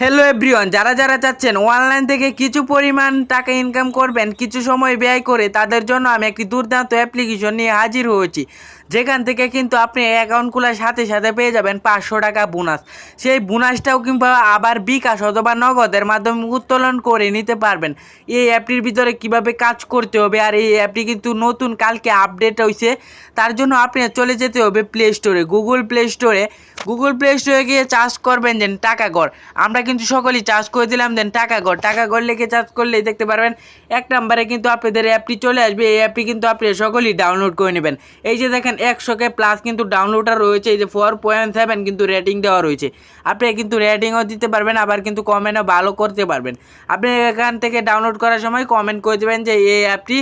Hello everyone যারা যারা চাচ্ছেন অনলাইন থেকে কিছু পরিমাণ টাকা ইনকাম করবেন, কিছু সময় ব্যয় করে, তাদের জন্য আমি একটি দুর্দান্ত অ্যাপ্লিকেশন নিয়ে হাজির হয়েছি। যেখান থেকে কিন্তু আপনি অ্যাকাউন্ট খোলার সাথে সাথে পেয়ে যাবেন পাঁচশো টাকা বোনাস সেই বোনাসটাও কিংবা আবার বিকাশ অথবা নগদের মাধ্যমে উত্তোলন করে নিতে পারবেন। এই অ্যাপটির ভিতরে কীভাবে কাজ করতে হবে আর এই অ্যাপটি কিন্তু নতুন কালকে আপডেট হয়েছে তার জন্য আপনি চলে যেতে হবে প্লে স্টোরে গুগল প্লে স্টোরে গুগল প্লে স্টোরে গিয়ে চার্জ করবেন দেন টাকা গড়। আমরা কিন্তু সকলেই চার্জ করে দিলাম দেন টাকা গড়। টাকা গড় লিখে চার্জ করলেই দেখতে পারবেন এক নম্বরে কিন্তু আপনাদের অ্যাপটি চলে আসবে। এই অ্যাপটি কিন্তু আপনি সকলেই ডাউনলোড করে নেবেন। এই যে দেখেন একশোকে প্লাস কিন্তু ডাউনলোডার রয়েছে, এই যে ফোর পয়েন্ট সেভেন কিন্তু রেটিং দেওয়া রয়েছে। আপনি কিন্তু রেটিংও দিতে পারবেন, আবার কিন্তু কমেন্টও ভালো করতে পারবেন। আপনি এখান থেকে ডাউনলোড করার সময় কমেন্ট করে দেবেন যে, এই অ্যাপটি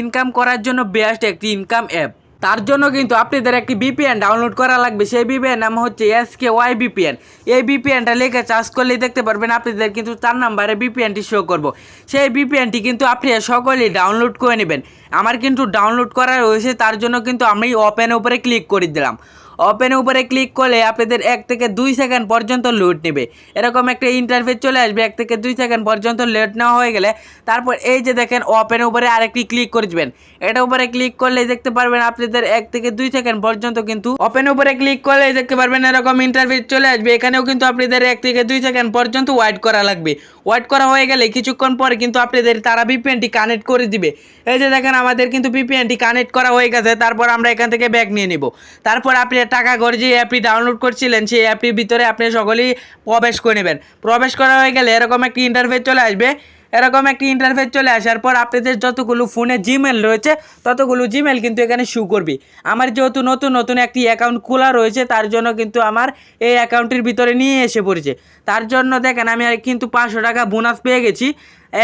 ইনকাম করার জন্য বেস্ট একটি ইনকাম অ্যাপ তার জন্য কিন্তু আপনাদের একটি বিপিএন ডাউনলোড করা লাগবে। সেই বিপিএন নাম হচ্ছে এস কে ওয়াই বিপিএন এই বিপিএনটা লেখে চার্জ করলেই দেখতে পারবেন, আপনাদের কিন্তু চার নাম্বারে বিপিএনটি শো করব। সেই বিপিএনটি কিন্তু আপনি সকলেই ডাউনলোড করে নেবেন। আমার কিন্তু ডাউনলোড করা রয়েছে তার জন্য কিন্তু আমি ওপেন উপরে ক্লিক করে দিলাম। ওপেন উপরে ক্লিক করলে আপনাদের এক থেকে দুই সেকেন্ড পর্যন্ত লোড নেবে। এরকম একটা ইন্টারফেস চলে আসবে, এক থেকে দুই সেকেন্ড পর্যন্ত লোড নেওয়া হয়ে গেলে তারপর এই যে দেখেন ওপেন উপরে আরেকটি ক্লিক করে দিবেন। এটা উপরে ক্লিক করলে দেখতে পারবেন আপনাদের এক থেকে দুই সেকেন্ড পর্যন্ত কিন্তু ওপেন উপরে ক্লিক করলে দেখতে পারবেন এরকম ইন্টারফেস চলে আসবে। এখানেও কিন্তু আপনাদের এক থেকে দুই সেকেন্ড পর্যন্ত ওয়েট করা লাগবে। ওয়েট করা হয়ে গেলে কিছুক্ষণ পরে কিন্তু আপনাদের তারা বিপিএনটি কানেক্ট করে দিবে। এই যে দেখেন আমাদের কিন্তু বিপিএনটি কানেক্ট করা হয়ে গেছে, তারপর আমরা এখান থেকে ব্যাগ নিয়ে নিব। তারপর আপনি টাকা করে যে অ্যাপটি ডাউনলোড করছিলেন, সেই অ্যাপটির ভিতরে আপনি সকলেই প্রবেশ করে নেবেন। প্রবেশ করা হয়ে গেলে এরকম একটি ইন্টারফেস চলে আসবে। এরকম একটি ইন্টারফেস চলে আসার পর আপনাদের যতগুলো ফোনে জিমেল রয়েছে, ততগুলো জিমেল কিন্তু এখানে শু করবে। আমার যেহেতু নতুন নতুন একটি অ্যাকাউন্ট খোলা রয়েছে, তার জন্য কিন্তু আমার এই অ্যাকাউন্টের ভিতরে নিয়ে এসে পড়েছে। তার জন্য দেখেন, আমি কিন্তু পাঁচশো টাকা বোনাস পেয়ে গেছি।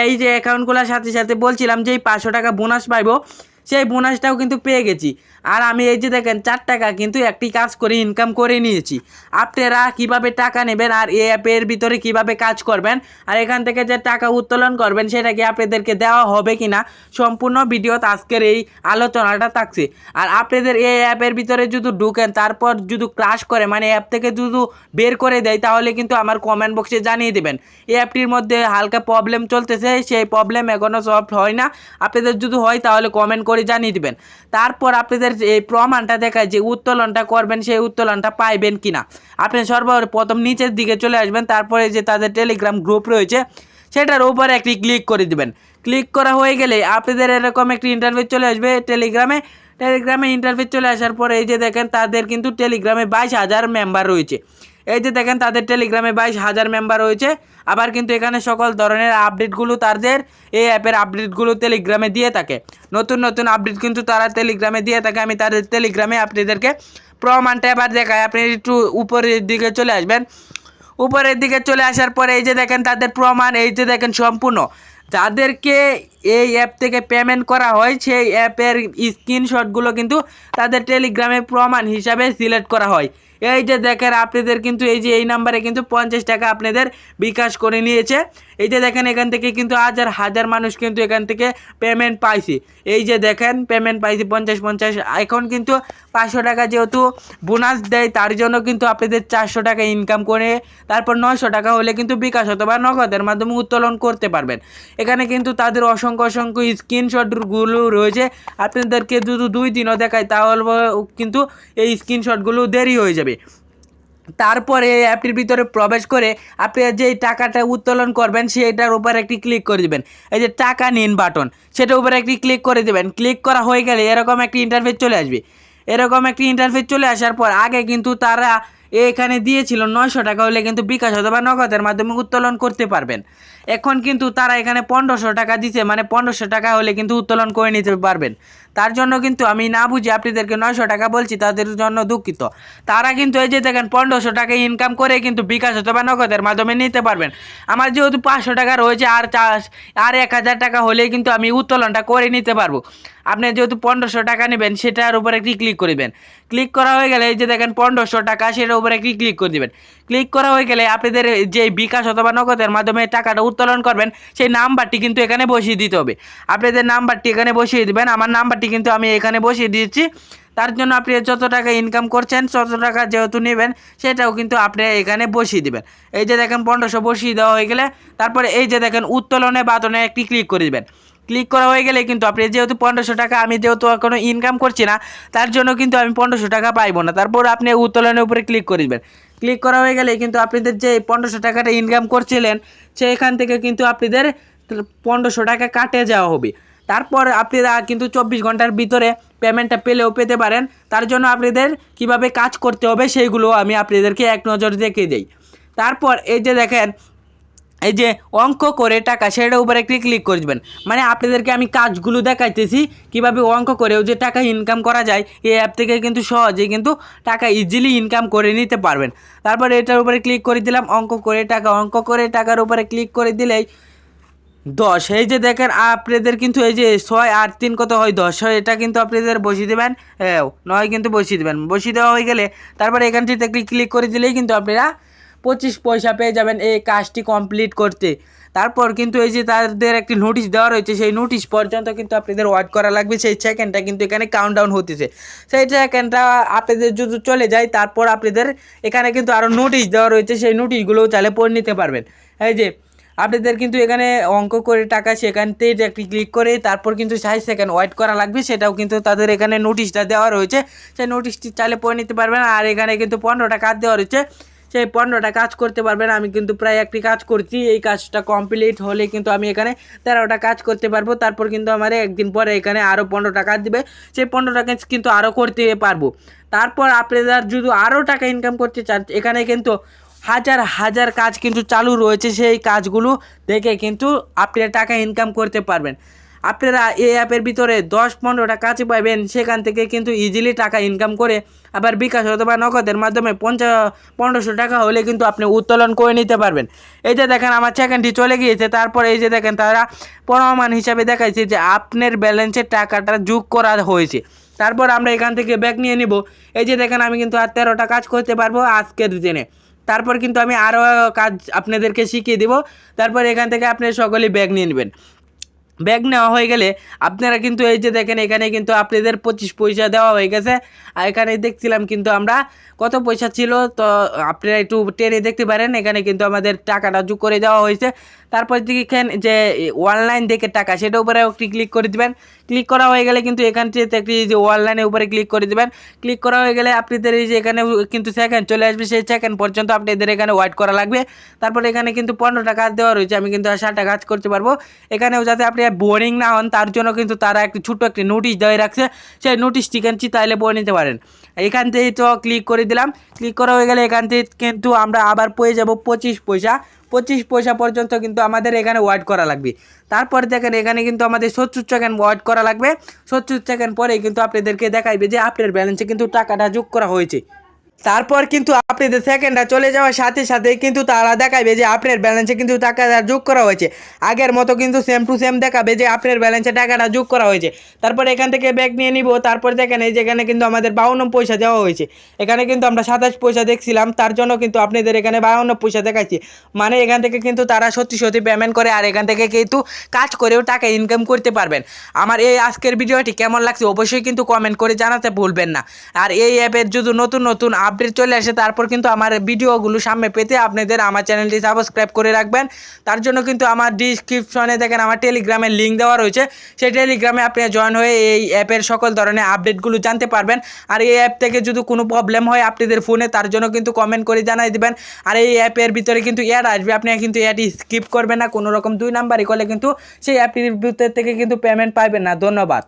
এই যে অ্যাকাউন্ট খোলার সাথে সাথে বলছিলাম যে এই পাঁচশো টাকা বোনাস পাইবো, সেই বোনাসটাও কিন্তু পেয়ে গেছি। আর আমি এই যে দেখেন, চার টাকা কিন্তু একটি কাজ করে ইনকাম করে নিয়েছি। আপনারা কীভাবে টাকা নেবেন আর এই অ্যাপের ভিতরে কীভাবে কাজ করবেন আর এখান থেকে যে টাকা উত্তোলন করবেন, সেটা কি আপনাদেরকে দেওয়া হবে কি না সম্পূর্ণ ভিডিওতে আজকের এই আলোচনাটা থাকছে। আর আপনাদের এই অ্যাপের ভিতরে যদি ঢুকেন, তারপর যদি ক্রাশ করে মানে অ্যাপ থেকে যদি বের করে দেয়, তাহলে কিন্তু আমার কমেন্ট বক্সে জানিয়ে দেবেন। এই অ্যাপটির মধ্যে হালকা প্রবলেম চলতেছে, সেই প্রবলেম এখনও সলভ হয় না। আপনাদের যদি হয়, তাহলে কমেন্ট করে জানিয়ে দেবেন। তারপর আপনাদের এই প্রমাণটা দেখায় যে উত্তোলনটা করবেন, সেই উত্তোলনটা পাইবেন কিনা। আপনি সর্বপ্রথম নিচের দিকে চলে আসবেন, তারপরে যে তাদের টেলিগ্রাম গ্রুপ রয়েছে, সেটার উপরে একটি ক্লিক করে দিবেন। ক্লিক করা হয়ে গেলে আপনাদের এরকম একটি ইন্টারভিউ চলে আসবে টেলিগ্রামে টেলিগ্রামে ইন্টারভিউ চলে আসার পরে এই যে দেখেন, তাদের কিন্তু টেলিগ্রামে বাইশ হাজার মেম্বার রয়েছে। এই যে দেখেন, তাদের টেলিগ্রামে বাইশ হাজার মেম্বার রয়েছে। আবার কিন্তু এখানে সকল ধরনের আপডেটগুলো তাদের এই অ্যাপের আপডেটগুলো টেলিগ্রামে দিয়ে থাকে। নতুন নতুন আপডেট কিন্তু তারা টেলিগ্রামে দিয়ে থাকে। আমি তাদের টেলিগ্রামে আপনাদেরকে প্রমাণটা এবার দেখাই। আপনি একটু উপরের দিকে চলে আসবেন। উপরের দিকে চলে আসার পরে এই যে দেখেন, তাদের প্রমাণ এই যে দেখেন সম্পূর্ণ। যাদেরকে এই অ্যাপ থেকে পেমেন্ট করা হয়, সেই অ্যাপের স্ক্রিনশটগুলো কিন্তু তাদের টেলিগ্রামে প্রমাণ হিসাবে সিলেক্ট করা হয়। এই যে দেখেন, আপনাদের কিন্তু এই যে এই নাম্বারে কিন্তু পঞ্চাশ টাকা আপনাদের বিকাশ করে নিয়েছে। এই যে দেখেন, এখান থেকে কিন্তু হাজার হাজার মানুষ কিন্তু এখান থেকে পেমেন্ট পাইছে। এই যে দেখেন পেমেন্ট পাইছে পঞ্চাশ পঞ্চাশ। এখন কিন্তু পাঁচশো টাকা যেহেতু বোনাস দেয়, তার জন্য কিন্তু আপনাদের চারশো টাকা ইনকাম করে, তারপর নয়শো টাকা হলে কিন্তু বিকাশ অথবা নগদের মাধ্যমে উত্তোলন করতে পারবেন। এখানে কিন্তু তাদের অসংখ্য অসংখ্য অসংখ্য স্ক্রিনশটগুলো রয়েছে। আপনাদেরকে যদি দুই দিনও দেখায় তাহলে কিন্তু এই স্ক্রিনশটগুলো দেরি হয়ে যাবে। তারপরে অ্যাপটির ভিতরে প্রবেশ করে আপনি যেই টাকাটা উত্তোলন করবেন, সেইটার উপর একটি ক্লিক করে দিবেন। এই যে টাকা নিন বাটন, সেটার উপরে একটি ক্লিক করে দেবেন। ক্লিক করা হয়ে গেলে এরকম একটি ইন্টারফেস চলে আসবে। এরকম একটি ইন্টারফেস চলে আসার পর আগে কিন্তু তারা এখানে দিয়েছিল নয়শো টাকা হলে কিন্তু বিকাশ অথবা নগদের মাধ্যমে উত্তোলন করতে পারবেন। এখন কিন্তু তারা এখানে পনেরোশো টাকা দিছে মানে পনেরোশো টাকা হলে কিন্তু উত্তোলন করে নিতে পারবেন। তার জন্য কিন্তু আমি না বুঝে আপনাদেরকে নয়শো টাকা বলছি, তাদের জন্য দুঃখিত। তারা কিন্তু এই যে দেখেন, পনেরোশো টাকা ইনকাম করে কিন্তু বিকাশ অথবা নগদের মাধ্যমে নিতে পারবেন। আমার যেহেতু পাঁচশো টাকা রয়েছে, আর চাষ, আর এক হাজার টাকা হলেই কিন্তু আমি উত্তোলনটা করে নিতে পারব। আপনি যেহেতু পনেরোশো টাকা নেবেন, সেটার উপরে একটি ক্লিক করবেন। ক্লিক করা হয়ে গেলে এই যে দেখেন পনেরোশো টাকা, সেটার উপরে একটি ক্লিক করে দেবেন। ক্লিক করা হয়ে গেলে আপনাদের যে বিকাশ অথবা নগদের মাধ্যমে টাকাটা উত্তোলন করবেন, সেই নাম্বারটি কিন্তু এখানে বসিয়ে দিতে হবে। আপনাদের নাম্বারটি এখানে বসিয়ে দেবেন, আমার নাম্বারটি কিন্তু আমি এখানে বসিয়ে দিয়েছি। তার জন্য আপনি যত টাকা ইনকাম করছেন, তত টাকা যেহেতু নেবেন, সেটাও কিন্তু আপনি এখানে বসিয়ে দেবেন। এই যে দেখেন পনেরোশো বসিয়ে দেওয়া হয়ে গেলে, তারপরে এই যে দেখেন উত্তোলনে বাটনে একটি ক্লিক করে দিবেন। ক্লিক করা হয়ে গেলে কিন্তু আপনি যেহেতু পনেরোশো টাকা, আমি যেহেতু কোনো ইনকাম করছি না, তার জন্য কিন্তু আমি পনেরোশো টাকা পাইবো না। তারপর আপনি উত্তোলনের উপরে ক্লিক করে দিবেন ক্লিক করা হয়ে গেলে কিন্তু আপনাদের যে পনেরোশো টাকাটা ইনকাম করছিলেন, সেইখান থেকে কিন্তু আপনাদের পনেরোশো টাকা কাটে যাওয়া হবে। তারপর আপনারা কিন্তু চব্বিশ ঘণ্টার ভিতরে পেমেন্টটা পেলেও পেতে পারেন। তার জন্য আপনাদের কীভাবে কাজ করতে হবে, সেইগুলো আমি আপনাদেরকে এক নজর দেখে দিই। তারপর এই যে দেখেন এই যে অঙ্ক করে টাকা সেটার উপরে একটি ক্লিক করে দেবেন। মানে আপনাদেরকে আমি কাজগুলো দেখাইতেছি, কীভাবে অঙ্ক করেও যে টাকা ইনকাম করা যায়, এই অ্যাপ থেকে কিন্তু সহজেই কিন্তু টাকা ইজিলি ইনকাম করে নিতে পারবেন। তারপরে এটার উপরে ক্লিক করে দিলাম, অঙ্ক করে টাকা, অঙ্ক করে টাকার উপরে ক্লিক করে দিলেই দশ। এই যে দেখেন, আপনাদের কিন্তু এই যে ছয় আট তিন কত হয়? দশ। হয় এটা কিন্তু আপনাদের বসিয়ে দেবেন হ্যাঁ নয় কিন্তু বসিয়ে দেবেন। বসিয়ে দেওয়া হয়ে গেলে তারপরে এখানটিতে ক্লিক করে দিলেই কিন্তু আপনারা পঁচিশ পয়সা পেয়ে যাবেন এই কাজটি কমপ্লিট করতে। তারপর কিন্তু এই যে তাদের একটি নোটিশ দেওয়া রয়েছে, সেই নোটিশ পর্যন্ত কিন্তু আপনাদের ওয়েট করা লাগবে। সেই সেকেন্ডটা কিন্তু এখানে কাউন্টডাউন হতেছে। সেই সেকেন্ডটা আপনাদের যদি চলে যায়, তারপর আপনাদের এখানে কিন্তু আরও নোটিশ দেওয়া রয়েছে, সেই নোটিশগুলোও চাইলে পড়ে নিতে পারবেন। এই যে আপনাদের কিন্তু এখানে অঙ্ক করে টাকা সেখানতে একটি ক্লিক করে, তারপর কিন্তু ষাট সেকেন্ড ওয়েট করা লাগবে। সেটাও কিন্তু তাদের এখানে নোটিশটা দেওয়া রয়েছে। সেই নোটিশটি চাইলে পড়ে নিতে পারবেন। আর এখানে কিন্তু পনেরোটা কাজ দেওয়া রয়েছে। সেই পনেরোটা কাজ করতে পারবেন আমি কিন্তু প্রায় একটি কাজ করছি, এই কাজটা কমপ্লিট হলে কিন্তু আমি এখানে তেরোটা কাজ করতে পারব। তারপর কিন্তু আমার একদিন পরে এখানে আরও পনেরোটা কাজ দিবে, সেই পনেরোটা কাজ কিন্তু আরও করতে পারব। তারপর আপনারা যদি আরও টাকা ইনকাম করতে চান, এখানে কিন্তু হাজার হাজার কাজ কিন্তু চালু রয়েছে, সেই কাজগুলো দেখে কিন্তু আপনি টাকা ইনকাম করতে পারবেন। আপনারা এই অ্যাপের ভিতরে দশ পনেরোটা কাজ পাবেন। সেখান থেকে কিন্তু ইজিলি টাকা ইনকাম করে আবার বিকাশ অথবা নগদের মাধ্যমে পঞ্চাশ পনেরোশো টাকা হলে কিন্তু আপনি উত্তোলন করে নিতে পারবেন। এই যে দেখেন আমার সেকেন্ডটি চলে গিয়েছে। তারপর এই যে দেখেন তারা প্রমাণ হিসাবে দেখাইছে যে আপনার ব্যালেন্সের টাকাটা যোগ করা হয়েছে। তারপর আমরা এখান থেকে ব্যাগ নিয়ে নিব। এই যে দেখেন আমি কিন্তু আর তেরোটা কাজ করতে পারব আজকের দিনে। তারপর কিন্তু আমি আরও কাজ আপনাদেরকে শিখিয়ে দেবো। তারপর এখান থেকে আপনি সকলেই ব্যাগ নিয়ে নেবেন। ব্যাগ নেওয়া হয়ে গেলে আপনারা কিন্তু এই যে দেখেন, এখানে কিন্তু আপনাদের পঁচিশ পয়সা দেওয়া হয়ে গেছে। আর এখানে দেখছিলাম কিন্তু আমরা কত পয়সা ছিল, তো আপনারা একটু টেনে দেখতে পারেন, এখানে কিন্তু আমাদের টাকাটা যোগ করে দেওয়া হয়েছে। তারপর দেখেন যে অনলাইন দেখে টাকা, সেটার উপরে একটি ক্লিক করে দিবেন। ক্লিক করা হয়ে গেলে কিন্তু এখান থেকে একটি যে অনলাইনের উপরে ক্লিক করে দেবেন। ক্লিক করা হয়ে গেলে আপনাদের এই যে এখানে কিন্তু সেকেন্ড চলে আসবে, সেই সেকেন্ড পর্যন্ত আপনাদের এখানে ওয়েট করা লাগবে। তারপর এখানে কিন্তু পনেরোটা কাজ দেওয়া রয়েছে, আমি কিন্তু ষাটটা কাজ করতে পারব। এখানেও যাতে আপনি বোরিং না হন, তার জন্য কিন্তু তারা একটি ছোট্ট একটি নোটিশ দেওয়া রাখছে। সেই নোটিশটি কিন্তু তাইলে পড়ে নিতে পারেন। এখান থেকে তো ক্লিক করে দিলাম। ক্লিক করা হয়ে গেলে এখান থেকে কিন্তু আমরা আবার পেয়ে যাব পঁচিশ পয়সা। পঁচিশ পয়সা পর্যন্ত কিন্তু আমাদের এখানে ওয়াইড করা লাগবে। তারপর দেখেন এখানে কিন্তু আমাদের সত্তর সেকেন্ড ওয়াইড করা লাগবে। সত্তর সেকেন্ড পরে কিন্তু আপনাদেরকে দেখাইবে যে আপনার ব্যালেন্সে কিন্তু টাকাটা যোগ করা হয়েছে। তারপর কিন্তু আপনাদের সেকেন্ডটা চলে যাওয়ার সাথে সাথে কিন্তু তারা দেখাবে যে আপনার ব্যালেন্সে কিন্তু টাকাটা যোগ করা হয়েছে। আগের মতো কিন্তু সেম টু সেম দেখাবে যে আপনার ব্যালেন্সে টাকাটা যোগ করা হয়েছে। তারপর এখান থেকে ব্যাগ নিয়ে নিব। তারপর দেখেন এই যেখানে কিন্তু আমাদের বাউন্ন পয়সা দেওয়া হয়েছে। এখানে কিন্তু আমরা সাতাশ পয়সা দেখছিলাম। তার জন্য কিন্তু আপনাদের এখানে বাউন্ন পয়সা দেখাচ্ছি মানে এখান থেকে কিন্তু তারা সত্যি সত্যি পেমেন্ট করে আর এখান থেকে কিন্তু কাজ করেও টাকা ইনকাম করতে পারবেন। আমার এই আজকের ভিডিওটি কেমন লাগছে অবশ্যই কিন্তু কমেন্ট করে জানাতে ভুলবেন না। আর এই অ্যাপের যদি নতুন নতুন আপডেট চলে আসে, তারপর কিন্তু আমার ভিডিওগুলো সামনে পেতে আপনাদের আমার চ্যানেলটি সাবস্ক্রাইব করে রাখবেন। তার জন্য কিন্তু আমার ডিসক্রিপশনে দেখেন আমার টেলিগ্রামের লিঙ্ক দেওয়া রয়েছে। সেই টেলিগ্রামে আপনি জয়েন হয়ে এই অ্যাপের সকল ধরনের আপডেটগুলো জানতে পারবেন। আর এই অ্যাপ থেকে যদি কোনো প্রবলেম হয় আপনাদের ফোনে তার জন্য কিন্তু কমেন্ট করে জানাই দেবেন। আর এই অ্যাপের ভিতরে কিন্তু অ্যাড আসবে, আপনি কিন্তু অ্যাডটি স্কিপ করবেন না। কোনো রকম দুই নাম্বারই করলে কিন্তু সেই অ্যাপটির ভিতর থেকে কিন্তু পেমেন্ট পাবেন না। ধন্যবাদ।